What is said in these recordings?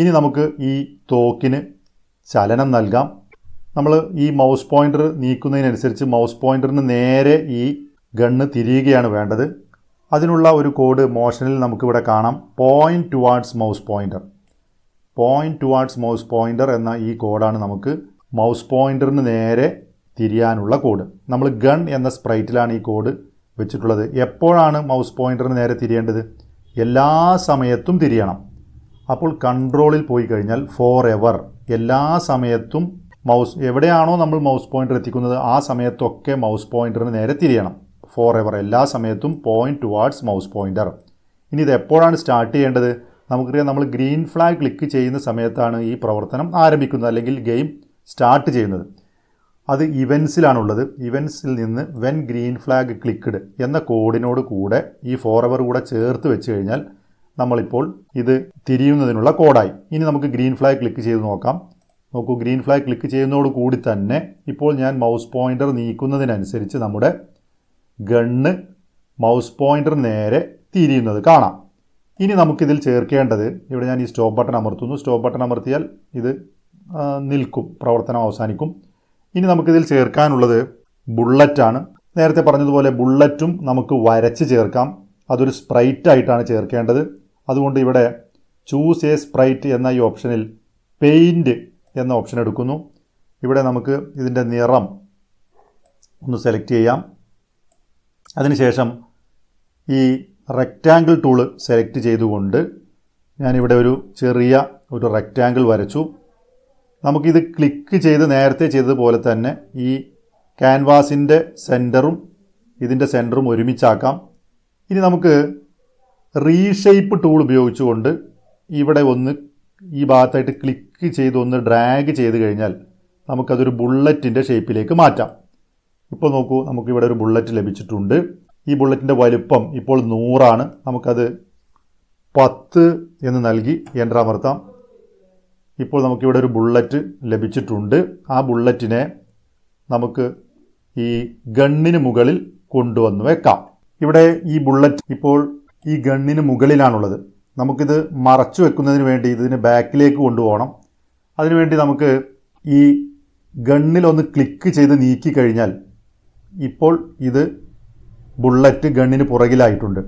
ഇനി നമുക്ക് ഈ തോക്കിന് ചലനം നൽകാം. നമ്മൾ ഈ മൗസ് പോയിന്റർ നീക്കുന്നതിനനുസരിച്ച് മൗസ് പോയിന്ററിന് നേരെ ഈ ഗണ്ണ് തിരിയുകയാണ് വേണ്ടത്. അതിനുള്ള ഒരു കോഡ് മോഷനിൽ നമുക്കിവിടെ കാണാം. Point towards mouse pointer point towards mouse pointer എന്ന ഈ കോഡാണ് നമുക്ക് മൗസ് പോയിന്ററിന് നേരെ തിരിയാനുള്ള കോഡ് നമ്മൾ ഗൺ എന്ന സ്പ്രൈറ്റിലാണ് ഈ കോഡ് വെച്ചിട്ടുള്ളത്. എപ്പോഴാണ് മൗസ് പോയിന്ററിന് നേരെ തിരിയേണ്ടത്? എല്ലാ സമയത്തും തിരിയണം. അപ്പോൾ കൺട്രോളിൽ പോയി കഴിഞ്ഞാൽ ഫോർ എവർ എല്ലാ സമയത്തും മൗസ് എവിടെയാണോ നമ്മൾ മൗസ് പോയിന്റർ എത്തിക്കുന്നത് ആ സമയത്തൊക്കെ മൗസ് പോയിന്ററിന് നേരെ തിരിയണം. ഫോർ എവർ എല്ലാ സമയത്തും പോയിന്റ് ടുവാർഡ്സ് മൗസ് പോയിന്റർ ഇനി ഇത് എപ്പോഴാണ് സ്റ്റാർട്ട് ചെയ്യേണ്ടത്? നമുക്കറിയാം നമ്മൾ ഗ്രീൻ ഫ്ലാഗ് ക്ലിക്ക് ചെയ്യുന്ന സമയത്താണ് ഈ പ്രവർത്തനം ആരംഭിക്കുന്നത് അല്ലെങ്കിൽ ഗെയിം സ്റ്റാർട്ട് ചെയ്യുന്നത്. അത് ഇവൻസിലാണുള്ളത് ഇവൻസിൽ നിന്ന് വെൻ ഗ്രീൻ ഫ്ലാഗ് ക്ലിക്ക്ഡ് എന്ന കോഡിനോട് കൂടെ ഈ ഫോർ എവർ കൂടെ ചേർത്ത് വെച്ച് കഴിഞ്ഞാൽ നമ്മളിപ്പോൾ ഇത് തിരിയുന്നതിനുള്ള കോഡായി. ഇനി നമുക്ക് ഗ്രീൻ ഫ്ലാഗ് ക്ലിക്ക് ചെയ്ത് നോക്കാം. നോക്കൂ ഗ്രീൻ ഫ്ലാഗ് ക്ലിക്ക് ചെയ്യുന്നതോട് കൂടി തന്നെ ഇപ്പോൾ ഞാൻ മൗസ് പോയിന്റർ നീക്കുന്നതിനനുസരിച്ച് നമ്മുടെ ഗണ്ണ് മൗസ് പോയിന്റർ നേരെ തിരിയുന്നത് കാണാം. ഇനി നമുക്കിതിൽ ചേർക്കേണ്ടത് ഇവിടെ ഞാൻ ഈ സ്റ്റോപ്പ് ബട്ടൺ അമർത്തുന്നു. സ്റ്റോപ്പ് ബട്ടൺ അമർത്തിയാൽ ഇത് നിൽക്കും പ്രവർത്തനം അവസാനിക്കും. ഇനി നമുക്കിതിൽ ചേർക്കാനുള്ളത് ബുള്ളറ്റാണ്. നേരത്തെ പറഞ്ഞതുപോലെ ബുള്ളറ്റും നമുക്ക് വരച്ച് ചേർക്കാം. അതൊരു സ്പ്രൈറ്റ് ആയിട്ടാണ് ചേർക്കേണ്ടത്. അതുകൊണ്ട് ഇവിടെ ചൂസ് എ സ്പ്രൈറ്റ് എന്ന ഈ ഓപ്ഷനിൽ പെയിന്റ് എന്ന ഓപ്ഷൻ എടുക്കുന്നു. ഇവിടെ നമുക്ക് ഇതിന്റെ നിറം ഒന്ന് സെലക്ട് ചെയ്യാം. അതിനുശേഷം ഈ റെക്റ്റാങ്കിൾ ടൂൾ സെലക്ട് ചെയ്തുകൊണ്ട് ഞാനിവിടെ ഒരു ചെറിയ ഒരു റെക്റ്റാങ്കിൾ വരച്ചു. നമുക്കിത് ക്ലിക്ക് ചെയ്ത് നേരത്തെ ചെയ്തതുപോലെ തന്നെ ഈ ക്യാൻവാസിന്റെ സെന്ററും ഇതിന്റെ സെന്ററും ഒരുമിച്ചാക്കാം. ഇനി നമുക്ക് റീഷേപ്പ് ടൂൾ ഉപയോഗിച്ചുകൊണ്ട് ഇവിടെ ഒന്ന് ഈ ഭാഗത്തായിട്ട് ക്ലിക്ക് ചെയ്ത് ഒന്ന് ഡ്രാഗ് ചെയ്ത് കഴിഞ്ഞാൽ നമുക്കതൊരു ബുള്ളറ്റിന്റെ ഷേപ്പിലേക്ക് മാറ്റാം. ഇപ്പോൾ നോക്കൂ നമുക്കിവിടെ ഒരു ബുള്ളറ്റ് ലഭിച്ചിട്ടുണ്ട്. ഈ ബുള്ളറ്റിന്റെ വലുപ്പം ഇപ്പോൾ നൂറാണ്. നമുക്കത് പത്ത് എന്ന് നൽകി എന്റർ അമർത്താം. ഇപ്പോൾ നമുക്കിവിടെ ഒരു ബുള്ളറ്റ് ലഭിച്ചിട്ടുണ്ട്. ആ ബുള്ളറ്റിനെ നമുക്ക് ഈ ഗണ്ണിന് മുകളിൽ കൊണ്ടുവന്ന് വെക്കാം. ഇവിടെ ഈ ബുള്ളറ്റ് ഇപ്പോൾ ഈ ഗണ്ണിന് മുകളിലാണുള്ളത്. നമുക്കിത് മറച്ചു വെക്കുന്നതിന് വേണ്ടി ഇതിന് ബാക്കിലേക്ക് കൊണ്ടുപോകണം. അതിനുവേണ്ടി നമുക്ക് ഈ ഗണ്ണിലൊന്ന് ക്ലിക്ക് ചെയ്ത് നീക്കി കഴിഞ്ഞാൽ ഇപ്പോൾ ഇത് ബുള്ളറ്റ് ഗണ്ണിന് പുറകിലായിട്ടുണ്ട്.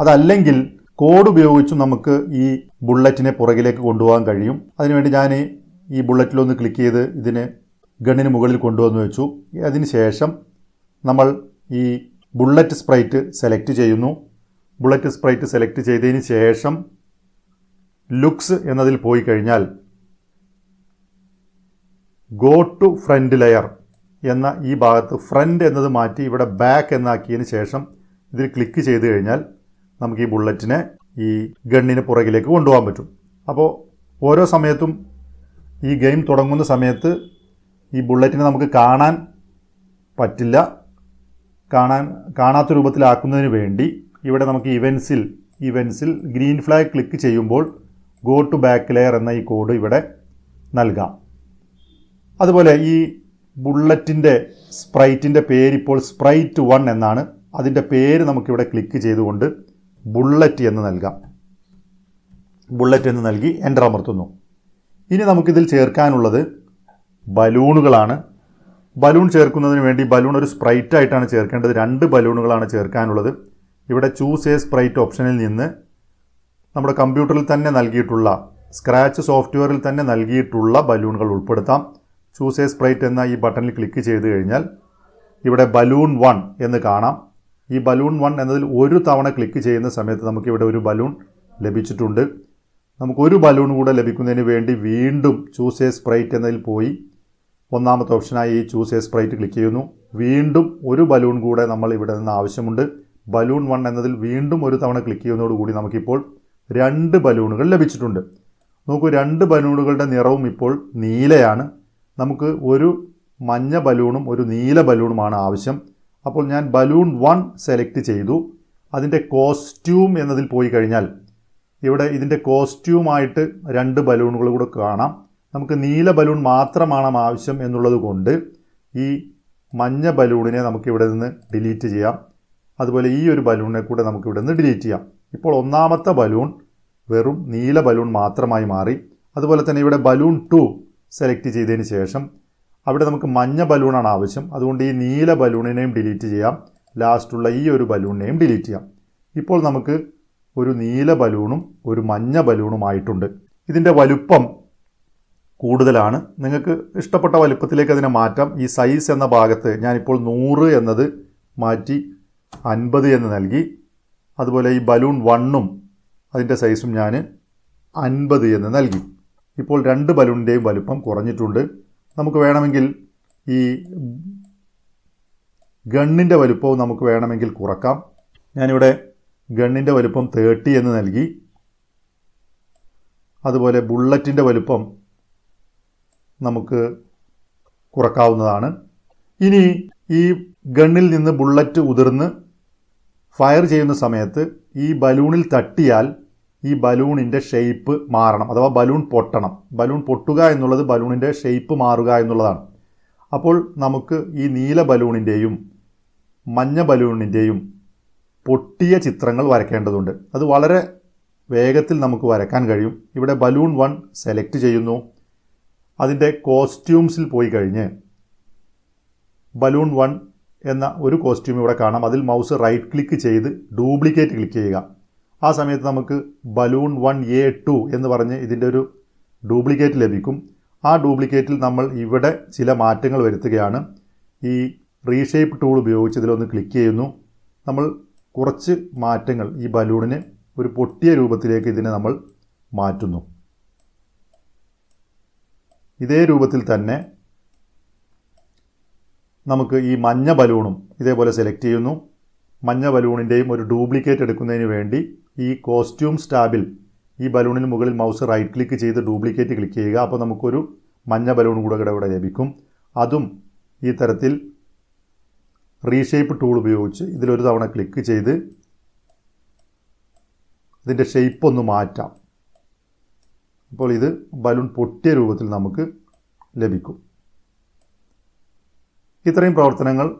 അതല്ലെങ്കിൽ കോഡ് ഉപയോഗിച്ചും നമുക്ക് ഈ ബുള്ളറ്റിനെ പുറകിലേക്ക് കൊണ്ടുപോകാൻ കഴിയും. അതിനുവേണ്ടി ഞാൻ ഈ ബുള്ളറ്റിലൊന്ന് ക്ലിക്ക് ചെയ്ത് ഇതിന് ഗണ്ണിന് മുകളിൽ കൊണ്ടുവന്ന് വെച്ചു. അതിന് ശേഷം നമ്മൾ ഈ ബുള്ളറ്റ് സ്പ്രൈറ്റ് സെലക്ട് ചെയ്യുന്നു. ബുള്ളറ്റ് സ്പ്രൈറ്റ് സെലക്ട് ചെയ്തതിന് ശേഷം ലുക്സ് എന്നതിൽ പോയി കഴിഞ്ഞാൽ ഗോ ടു ഫ്രണ്ട് ലെയർ എന്ന ഈ ഭാഗത്ത് ഫ്രണ്ട് എന്നത് മാറ്റി ഇവിടെ ബാക്ക് എന്നാക്കിയതിന് ശേഷം ഇതിൽ ക്ലിക്ക് ചെയ്ത് കഴിഞ്ഞാൽ നമുക്ക് ഈ ബുള്ളറ്റിനെ ഈ ഗണ്ണിന് പുറകിലേക്ക് കൊണ്ടുപോകാൻ പറ്റും. അപ്പോൾ ഓരോ സമയത്തും ഈ ഗെയിം തുടങ്ങുന്ന സമയത്ത് ഈ ബുള്ളറ്റിനെ നമുക്ക് കാണാൻ പറ്റില്ല. കാണാൻ കാണാത്ത രൂപത്തിലാക്കുന്നതിന് വേണ്ടി ഇവിടെ നമുക്ക് ഇവൻസിൽ ഇവൻസിൽ ഗ്രീൻ ഫ്ലാഗ് ക്ലിക്ക് ചെയ്യുമ്പോൾ ഗോ ടു ബാക്ക് ലെയർ എന്ന ഈ കോഡ് ഇവിടെ നൽകാം. അതുപോലെ ഈ ബുള്ളറ്റിന്റെ സ്പ്രൈറ്റിന്റെ പേരിപ്പോൾ സ്പ്രൈറ്റ് വൺ എന്നാണ്. അതിന്റെ പേര് നമുക്കിവിടെ ക്ലിക്ക് ചെയ്തുകൊണ്ട് ബുള്ളറ്റ് എന്ന് നൽകാം. ബുള്ളറ്റ് എന്ന് നൽകി എന്റർ അമർത്തുന്നു. ഇനി നമുക്കിതിൽ ചേർക്കാനുള്ളത് ബലൂണുകളാണ്. ബലൂൺ ചേർക്കുന്നതിന് വേണ്ടി ബലൂൺ ഒരു സ്പ്രൈറ്റായിട്ടാണ് ചേർക്കേണ്ടത്. രണ്ട് ബലൂണുകളാണ് ചേർക്കാനുള്ളത്. ഇവിടെ ചൂസ് എ സ്പ്രൈറ്റ് ഓപ്ഷനിൽ നിന്ന് നമ്മുടെ കമ്പ്യൂട്ടറിൽ തന്നെ നൽകിയിട്ടുള്ള സ്ക്രാച്ച് സോഫ്റ്റ്വെയറിൽ തന്നെ നൽകിയിട്ടുള്ള ബലൂണുകൾ ഉൾപ്പെടുത്താം. ചൂസ് എ സ്പ്രൈറ്റ് എന്ന ഈ ബട്ടണിൽ ക്ലിക്ക് ചെയ്ത് കഴിഞ്ഞാൽ ഇവിടെ ബലൂൺ വൺ എന്ന് കാണാം. ഈ ബലൂൺ വൺ എന്നതിൽ ഒരു തവണ ക്ലിക്ക് ചെയ്യുന്ന സമയത്ത് നമുക്കിവിടെ ഒരു ബലൂൺ ലഭിച്ചിട്ടുണ്ട്. നമുക്കൊരു ബലൂൺ കൂടെ ലഭിക്കുന്നതിന് വേണ്ടി വീണ്ടും ചൂസ് എ സ്പ്രൈറ്റ് എന്നതിൽ പോയി ഒന്നാമത്തെ ഓപ്ഷനായി ഈ ചൂസ് എ സ്പ്രൈറ്റ് ക്ലിക്ക് ചെയ്യുന്നു. വീണ്ടും ഒരു ബലൂൺ കൂടെ നമ്മൾ ഇവിടെ നിന്ന് ആവശ്യമുണ്ട്. ബലൂൺ വൺ എന്നതിൽ വീണ്ടും ഒരു തവണ ക്ലിക്ക് ചെയ്യുന്നതോടുകൂടി നമുക്കിപ്പോൾ രണ്ട് ബലൂണുകൾ ലഭിച്ചിട്ടുണ്ട്. നോക്കൂ രണ്ട് ബലൂണുകളുടെ നിറവും ഇപ്പോൾ നീലയാണ്. നമുക്ക് ഒരു മഞ്ഞ ബലൂണും ഒരു നീല ബലൂണുമാണ് ആവശ്യം. അപ്പോൾ ഞാൻ ബലൂൺ വൺ സെലക്ട് ചെയ്തു. അതിന്റെ കോസ്റ്റ്യൂം എന്നതിൽ പോയി കഴിഞ്ഞാൽ ഇവിടെ ഇതിന്റെ കോസ്റ്റ്യൂമായിട്ട് രണ്ട് ബലൂണുകൾ കൂടെ കാണാം. നമുക്ക് നീല ബലൂൺ മാത്രമാണ് ആവശ്യം എന്നുള്ളത് കൊണ്ട് ഈ മഞ്ഞ ബലൂണിനെ നമുക്കിവിടെ നിന്ന് ഡിലീറ്റ് ചെയ്യാം. അതുപോലെ ഈ ഒരു ബലൂണിനെ കൂടെ നമുക്ക് ഇവിടെ നിന്ന് ഡിലീറ്റ് ചെയ്യാം. ഇപ്പോൾ ഒന്നാമത്തെ ബലൂൺ വെറും നീല ബലൂൺ മാത്രമായി മാറി. അതുപോലെ തന്നെ ഇവിടെ ബലൂൺ ടു സെലക്ട് ചെയ്തതിന് ശേഷം അവിടെ നമുക്ക് മഞ്ഞ ബലൂണാണ് ആവശ്യം. അതുകൊണ്ട് ഈ നീല ബലൂണിനെയും ഡിലീറ്റ് ചെയ്യാം. ലാസ്റ്റുള്ള ഈ ഒരു ബലൂണിനെയും ഡിലീറ്റ് ചെയ്യാം. ഇപ്പോൾ നമുക്ക് ഒരു നീല ബലൂണും ഒരു മഞ്ഞ ബലൂണുമായിട്ടുണ്ട്. ഇതിന്റെ വലുപ്പം കൂടുതലാണ്. നിങ്ങൾക്ക് ഇഷ്ടപ്പെട്ട വലുപ്പത്തിലേക്ക് അതിനെ മാറ്റാം. ഈ സൈസ് എന്ന ഭാഗത്ത് ഞാനിപ്പോൾ നൂറ് എന്നത് മാറ്റി അൻപത് എന്ന് നൽകി. അതുപോലെ ഈ ബലൂൺ വണ്ണും അതിന്റെ സൈസും ഞാൻ അൻപത് എന്ന് നൽകി. ഇപ്പോൾ രണ്ട് ബലൂണിന്റെയും വലുപ്പം കുറഞ്ഞിട്ടുണ്ട്. നമുക്ക് വേണമെങ്കിൽ ഈ ഗണ്ണിന്റെ വലുപ്പവും നമുക്ക് വേണമെങ്കിൽ കുറക്കാം. ഞാനിവിടെ ഗണ്ണിന്റെ വലുപ്പം തേർട്ടി എന്ന് നൽകി. അതുപോലെ ബുള്ളറ്റിന്റെ വലുപ്പം നമുക്ക് കുറക്കാവുന്നതാണ്. ഇനി ഈ ഗണ്ണിൽ നിന്ന് ബുള്ളറ്റ് ഉതിർന്ന് ഫയർ ചെയ്യുന്ന സമയത്ത് ഈ ബലൂണിൽ തട്ടിയാൽ ഈ ബലൂണിന്റെ ഷേപ്പ് മാറണം. അഥവാ ബലൂൺ പൊട്ടണം. ബലൂൺ പൊട്ടുക എന്നുള്ളത് ബലൂണിന്റെ ഷേപ്പ് മാറുക എന്നുള്ളതാണ്. അപ്പോൾ നമുക്ക് ഈ നീല ബലൂണിന്റെയും മഞ്ഞ ബലൂണിന്റെയും പൊട്ടിയ ചിത്രങ്ങൾ വരയ്ക്കേണ്ടതുണ്ട്. അത് വളരെ വേഗത്തിൽ നമുക്ക് വരയ്ക്കാൻ കഴിയും. ഇവിടെ ബലൂൺ വൺ സെലക്ട് ചെയ്യുന്നു. അതിന്റെ കോസ്റ്റ്യൂംസിൽ പോയി കഴിഞ്ഞ് ബലൂൺ വൺ എന്ന ഒരു കോസ്റ്റ്യൂം ഇവിടെ കാണാം. അതിൽ മൗസ് റൈറ്റ് ക്ലിക്ക് ചെയ്ത് ഡ്യൂപ്ലിക്കേറ്റ് ക്ലിക്ക് ചെയ്യുക. ആ സമയത്ത് നമുക്ക് ബലൂൺ വൺ എ ടു എന്ന് പറഞ്ഞ് ഇതിന്റെ ഒരു ഡ്യൂപ്ലിക്കേറ്റ് ലഭിക്കും. ആ ഡ്യൂപ്ലിക്കേറ്റിൽ നമ്മൾ ഇവിടെ ചില മാറ്റങ്ങൾ വരുത്തുകയാണ്. ഈ റീഷേപ്പ് ടൂൾ ഉപയോഗിച്ച് ഇതിലൊന്ന് ക്ലിക്ക് ചെയ്യുന്നു. നമ്മൾ കുറച്ച് മാറ്റങ്ങൾ ഈ ബലൂണിന് ഒരു പൊട്ടിയ രൂപത്തിലേക്ക് ഇതിനെ നമ്മൾ മാറ്റുന്നു. ഇതേ രൂപത്തിൽ തന്നെ നമുക്ക് ഈ മഞ്ഞ ബലൂണും ഇതേപോലെ സെലക്ട് ചെയ്യുന്നു. മഞ്ഞ ബലൂണിന്റെയും ഒരു ഡ്യൂപ്ലിക്കേറ്റ് എടുക്കുന്നതിന് വേണ്ടി ഈ കോസ്റ്റ്യൂം സ്റ്റാബിൽ ഈ ബലൂണിന് മുകളിൽ മൗസ് റൈറ്റ് ക്ലിക്ക് ചെയ്ത് ഡ്യൂപ്ലിക്കേറ്റ് ക്ലിക്ക് ചെയ്യുക. അപ്പോൾ നമുക്കൊരു മഞ്ഞ ബലൂൺ കൂടെ ഇവിടെ ലഭിക്കും. അതും ഈ തരത്തിൽ റീഷേപ്പ് ടൂൾ ഉപയോഗിച്ച് ഇതിലൊരു തവണ ക്ലിക്ക് ചെയ്ത് ഇതിന്റെ ഷേപ്പ് ഒന്ന് മാറ്റാം. അപ്പോൾ ഇത് ബലൂൺ പൊട്ടിയ രൂപത്തിൽ നമുക്ക് ലഭിക്കും. ഇത്രയും പ്രവർത്തനങ്ങൾ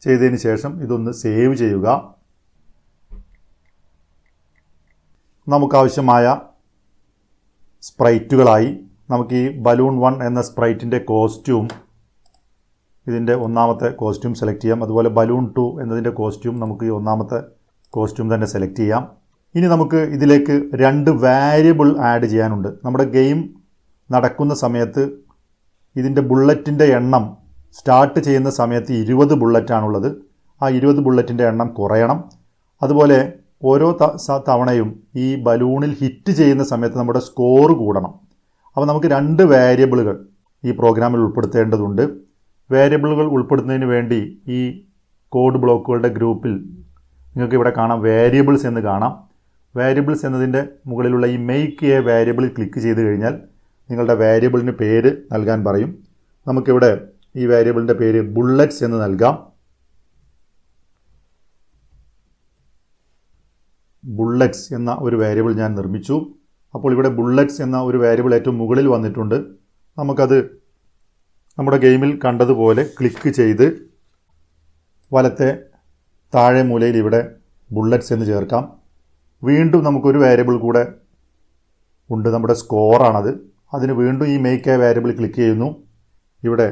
ചെയ്തതിന് ശേഷം ഇതൊന്ന് സേവ് ചെയ്യുക. നമുക്കാവശ്യമായ സ്പ്രൈറ്റുകളായി നമുക്ക് ഈ ബലൂൺ വൺ എന്ന സ്പ്രൈറ്റിന്റെ കോസ്റ്റ്യൂം ഇതിന്റെ ഒന്നാമത്തെ കോസ്റ്റ്യൂം സെലക്ട് ചെയ്യാം. അതുപോലെ ബലൂൺ ടു എന്നതിന്റെ കോസ്റ്റ്യൂം നമുക്ക് ഈ ഒന്നാമത്തെ കോസ്റ്റ്യൂം തന്നെ സെലക്ട് ചെയ്യാം. ഇനി നമുക്ക് ഇതിലേക്ക് രണ്ട് വേരിയബിൾ ആഡ് ചെയ്യാനുണ്ട്. നമ്മുടെ ഗെയിം നടക്കുന്ന സമയത്ത് ഇതിന്റെ ബുള്ളറ്റിന്റെ എണ്ണം സ്റ്റാർട്ട് ചെയ്യുന്ന സമയത്ത് ഇരുപത് ബുള്ളറ്റാണുള്ളത്. ആ ഇരുപത് ബുള്ളറ്റിന്റെ എണ്ണം കുറയണം. അതുപോലെ ഓരോ തവണയും ഈ ബലൂണിൽ ഹിറ്റ് ചെയ്യുന്ന സമയത്ത് നമ്മുടെ സ്കോർ കൂടണം. അപ്പോൾ നമുക്ക് രണ്ട് വേരിയബിളുകൾ ഈ പ്രോഗ്രാമിൽ ഉൾപ്പെടുത്തേണ്ടതുണ്ട്. വേരിയബിളുകൾ ഉൾപ്പെടുത്തുന്നതിന് വേണ്ടി ഈ കോഡ് ബ്ലോക്കുകളുടെ ഗ്രൂപ്പിൽ നിങ്ങൾക്ക് ഇവിടെ കാണാം വേരിയബിൾസ് എന്ന് കാണാം. വേരിയബിൾസ് എന്നതിന്റെ മുകളിലുള്ള ഈ മെയ്ക്ക് എ വേരിയബിളിൽ ക്ലിക്ക് ചെയ്ത് കഴിഞ്ഞാൽ നിങ്ങളുടെ വേരിയബിളിന് പേര് നൽകാൻ പറയും. നമുക്കിവിടെ ഈ വേരിയബിളിന്റെ പേര് ബുള്ളറ്റ്സ് എന്ന് നൽകാം. ബുള്ളറ്റ്സ് എന്ന ഒരു വേരിയബിൾ ഞാൻ നിർമ്മിച്ചു. അപ്പോൾ ഇവിടെ ബുള്ളറ്റ്സ് എന്ന ഒരു വേരിയബിൾ ഏറ്റവും മുകളിൽ വന്നിട്ടുണ്ട്. നമുക്കത് നമ്മുടെ ഗെയിമിൽ കണ്ടതുപോലെ ക്ലിക്ക് ചെയ്ത് വലത്തെ താഴെ മൂലയിൽ ഇവിടെ ബുള്ളറ്റ്സ് എന്ന് ചേർക്കാം. വീണ്ടും നമുക്കൊരു വേരിയബിൾ കൂടെ ഉണ്ട് നമ്മുടെ സ്കോറാണത് അതിന് വീണ്ടും ഈ മേക്ക് എ വേരിയബിൾ ക്ലിക്ക് ചെയ്യുന്നു. ഇവിടെ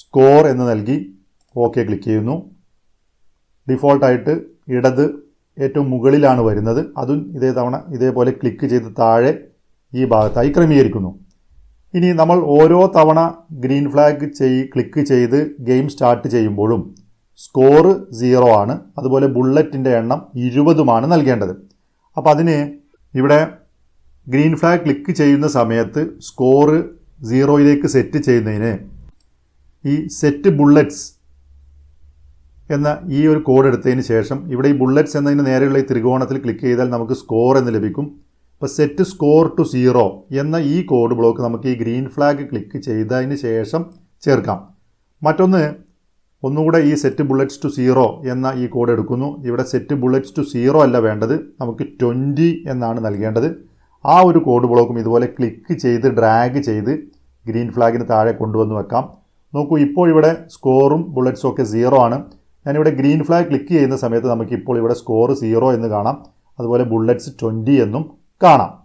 സ്കോർ എന്ന് നൽകി ഓക്കെ ക്ലിക്ക് ചെയ്യുന്നു. ഡിഫോൾട്ടായിട്ട് ഇടത് ഏറ്റവും മുകളിലാണ് വരുന്നത്. അതും ഇതേ തവണ ഇതേപോലെ ക്ലിക്ക് ചെയ്ത് താഴെ ഈ ഭാഗത്തായി ക്രമീകരിക്കുന്നു. ഇനി നമ്മൾ ഓരോ തവണ ഗ്രീൻ ഫ്ലാഗ് ചെയ് ക്ലിക്ക് ചെയ്ത് ഗെയിം സ്റ്റാർട്ട് ചെയ്യുമ്പോഴും സ്കോർ സീറോ ആണ്. അതുപോലെ ബുള്ളറ്റിന്റെ എണ്ണം ഇരുപതുമാണ് നൽകേണ്ടത്. അപ്പോൾ അതിന് ഇവിടെ ഗ്രീൻ ഫ്ലാഗ് ക്ലിക്ക് ചെയ്യുന്ന സമയത്ത് സ്കോറ് സീറോയിലേക്ക് സെറ്റ് ചെയ്യുന്നതിന് ഈ സെറ്റ് ബുള്ളറ്റ്സ് എന്ന ഈ ഒരു കോഡ് എടുത്തതിന് ശേഷം ഇവിടെ ഈ ബുള്ളറ്റ്സ് എന്നതിന് നേരെയുള്ള ഈ ത്രികോണത്തിൽ ക്ലിക്ക് ചെയ്താൽ നമുക്ക് സ്കോർ എന്ന് ലഭിക്കും. അപ്പോൾ സെറ്റ് സ്കോർ ടു സീറോ എന്ന ഈ കോഡ് ബ്ലോക്ക് നമുക്ക് ഈ ഗ്രീൻ ഫ്ലാഗ് ക്ലിക്ക് ചെയ്തതിന് ശേഷം ചേർക്കാം. മറ്റൊന്ന് ഒന്നുകൂടെ ഈ സെറ്റ് ബുള്ളറ്റ്സ് ടു സീറോ എന്ന ഈ കോഡ് എടുക്കുന്നു. ഇവിടെ സെറ്റ് ബുള്ളറ്റ്സ് ടു സീറോ അല്ല വേണ്ടത്. നമുക്ക് ട്വന്റി എന്നാണ് നൽകേണ്ടത്. ആ ഒരു കോഡ് ബ്ലോക്കും ഇതുപോലെ ക്ലിക്ക് ചെയ്ത് ഡ്രാഗ് ചെയ്ത് ഗ്രീൻ ഫ്ലാഗിന് താഴെ കൊണ്ടുവന്ന് വെക്കാം. നോക്കൂ ഇപ്പോൾ ഇവിടെ സ്കോറും ബുള്ളറ്റ്സും ഒക്കെ സീറോ ആണ്. ഞാനിവിടെ ഗ്രീൻ ഫ്ലാഗ് ക്ലിക്ക് ചെയ്യുന്ന സമയത്ത് നമുക്ക് ഇപ്പോൾ ഇവിടെ സ്കോർ സീറോ എന്ന് കാണാം. അതുപോലെ ബുള്ളറ്റ്സ് ട്വന്റി എന്നും കാണാം.